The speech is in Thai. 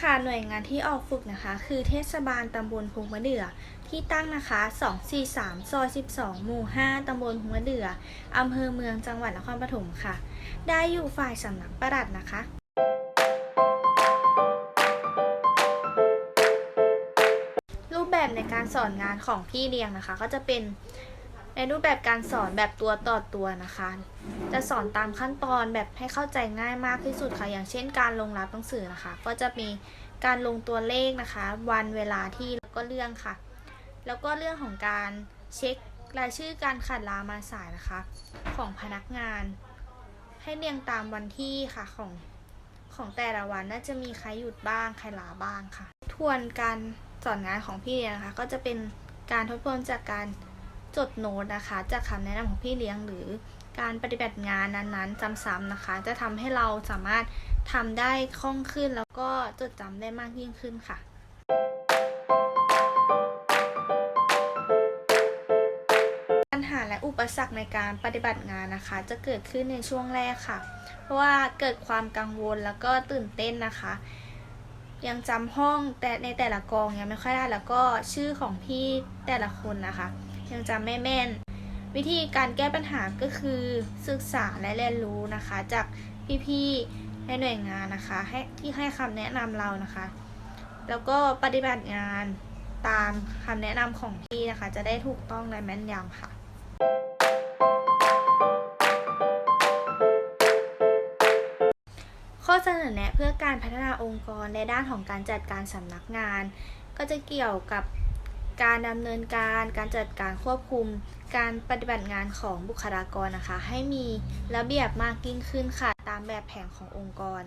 ค่ะหน่วยงานที่ออกฝึกนะคะ คือเทศบาลตำบลพุงมะเดื่อที่ตั้งนะคะ 243 ซอย 12 หมู่ 5 ตำบลพุงมะเดื่ออำเภอเมืองจังหวัดนครปฐมค่ะ ได้อยู่ฝ่ายสำนักปลัดนะคะ รูปแบบในการสอนงานของพี่เลี้ยงนะคะ ก็จะเป็นในรูปแบบการสอนแบบตัวต่อตัวนะคะ จะสอนตามขั้นตอนแบบให้เข้าใจง่ายมากที่สุดค่ะ อย่างเช่นการลงรับหนังสือนะคะ ก็จะมีการลงตัวเลขนะคะ วันเวลาที่แล้วก็เรื่องค่ะ แล้วก็เรื่องของการเช็ครายชื่อการขาดลามาสายนะคะ ของพนักงาน ให้เรียงตามวันที่ค่ะของของแต่ละวันน่าจะมีใครหยุดบ้างใครลาบ้างค่ะ ทวนการสอนงานของพี่เลี้ยงนะคะ ก็จะเป็นการทบทวนจากการจดโน้ตนะคะ จากคำแนะนำของพี่เลี้ยงหรือ การปฏิบัติงานนั้นๆซ้ำๆนะคะ จะทำให้เราสามารถทำได้คล่องขึ้นแล้วก็จดจำได้มากยิ่งขึ้นค่ะปัญหาและอุปสรรคในการปฏิบัติงานนะคะ จะเกิดขึ้นในช่วงแรกค่ะ เพราะว่าเกิดความกังวลแล้วก็ตื่นเต้นนะคะ ยังจำห้องแต่ในแต่ละกองยังไม่ค่อยได้แล้วก็ชื่อของพี่แต่ละคนนะคะ ยังจำไม่แม่น วิธีการแก้ปัญหาก็คือศึกษาและเรียนรู้นะคะ จากพี่ๆในหน่วยงานนะคะให้ที่ให้คำแนะนำเรานะคะ แล้วก็ปฏิบัติงานตามคำแนะนำของพี่นะคะ จะได้ถูกต้องและแม่นยำค่ะข้อเสนอแนะเพื่อการพัฒนาองค์กรในด้านของการจัดการสำนักงาน ก็จะเกี่ยวกับ การดำเนินการการจัดการควบคุม การปฏิบัติงานของบุคลากรนะคะ ให้มีระเบียบมากยิ่งขึ้นค่ะ ตามแบบแผนขององค์กร